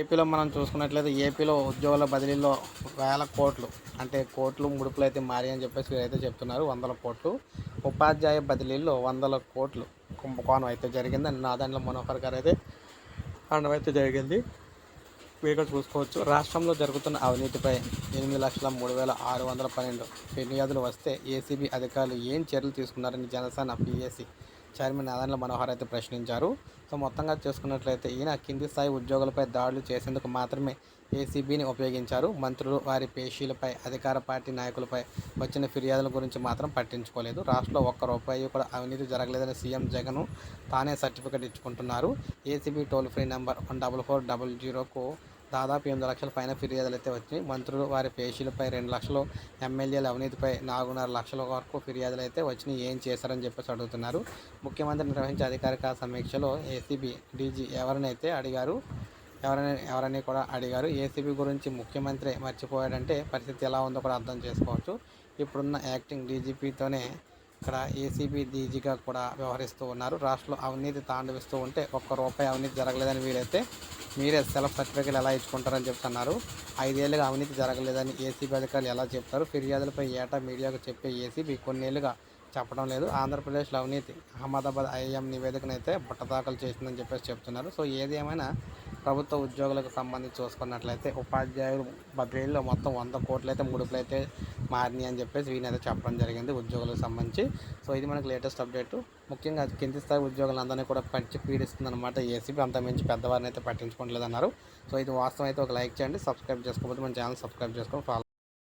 ఏపీలో మనం చూసుకున్నట్లయితే ఏపీలో ఉద్యోగుల బదిలీలో వేల కోట్లు అంటే కోట్లు ముడుపులు అయితే మారి అని చెప్పేసి వీరైతే చెప్తున్నారు. వందల కోట్లు. ఉపాధ్యాయ బదిలీల్లో వందల కోట్లు కుంభకోణం అయితే జరిగింది. నా దానిలో మనోహర్ గారు అయితే అనడం అయితే జరిగింది. మీరు చూసుకోవచ్చు. రాష్ట్రంలో జరుగుతున్న అవినీతిపై ఎనిమిది లక్షల మూడు వేల ఆరు వందల పన్నెండు ఫిర్యాదులు వస్తే ఏసీబీ అధికారులు ఏం చర్యలు తీసుకున్నారని జనసేన పిఎస్సి చైర్మన్ నాదన్ల మనోహర్ అయితే ప్రశ్నించారు. సో మొత్తంగా చూసుకున్నట్లయితే ఈయన కింది స్థాయి ఉద్యోగులపై దాడులు చేసేందుకు మాత్రమే ఏసీబీని ఉపయోగించారు. మంత్రులు వారి పేషీలపై అధికార పార్టీ నాయకులపై వచ్చిన ఫిర్యాదుల గురించి మాత్రం పట్టించుకోలేదు. రాష్ట్రంలో ఒక్క రూపాయి కూడా అవినీతి జరగలేదని సీఎం జగన్ తానే certificate ఇచ్చుకుంటున్నారు. ACB toll free number one double four double జీరోకు దాదాపు ఎనిమిది లక్షల పైన ఫిర్యాదులు అయితే వచ్చినాయి. మంత్రులు వారి పేషీలపై రెండు లక్షలు ఎమ్మెల్యేల అవినీతిపై నాలుగున్నర లక్షల వరకు ఫిర్యాదులు అయితే వచ్చినాయి. ఏం చేశారని చెప్పేసి అడుగుతున్నారు. ముఖ్యమంత్రి నిర్వహించే అధికారిక సమీక్షలో ఏసీబీ డీజీ ఎవరినైతే అడిగారు ఎవరని ఎవరని కూడా అడిగారు. ఏసీబీ గురించి ముఖ్యమంత్రి మర్చిపోయాడంటే పరిస్థితి ఎలా ఉందో కూడా అర్థం చేసుకోవచ్చు. ఇప్పుడున్న యాక్టింగ్ డీజీపీతోనే ఇక్కడ ఏసీబీ డీజీగా కూడా వ్యవహరిస్తూ ఉన్నారు. రాష్ట్రంలో అవినీతి తాండవిస్తూ ఉంటే ఒక్క రూపాయి అవినీతి జరగలేదని వీరైతే మీరే సెల్ఫ్ సర్టిఫికేట్ ఎలా ఇచ్చుకుంటారని చెప్తున్నారు. ఐదేళ్ళుగా అవినీతి జరగలేదని ఏసీబీ అధికారులు ఎలా చెప్తారు? ఫిర్యాదులపై ఏటా మీడియాకు చెప్పే ఏసీబీ కొన్నేళ్ళుగా చెప్పడం లేదు. ఆంధ్రప్రదేశ్లో అవినీతి అహ్మదాబాద్ ఐఎం నివేదికనైతే బట్టదాఖలు చేసిందని చెప్పేసి చెప్తున్నారు. సో ఏది ఏమైనా ప్రభుత్వ ఉద్యోగులకు సంబంధించి చూసుకున్నట్లయితే ఉపాధ్యాయులు బదిలీలో మొత్తం వంద కోట్లు అయితే ముడుపులు అయితే మారినాయి అని చెప్పేసి వీనైతే చెప్పడం జరిగింది ఉద్యోగులకు సంబంధించి. సో ఇది మనకి లేటెస్ట్ అప్డేట్. ముఖ్యంగా కింది స్థాయి ఉద్యోగులందరినీ కూడా పంచి పీడిస్తుంది అనమాట ఏసీబీ. అంత మించి పెద్దవారిని అయితే పట్టించుకోవట్లేదన్నారు. సో ఇది వాస్తవం. అయితే ఒక లైక్ చేయండి సబ్స్క్రైబ్ చేసుకోకపోతే మన ఛానల్ సబ్స్క్రైబ్ చేసుకోండి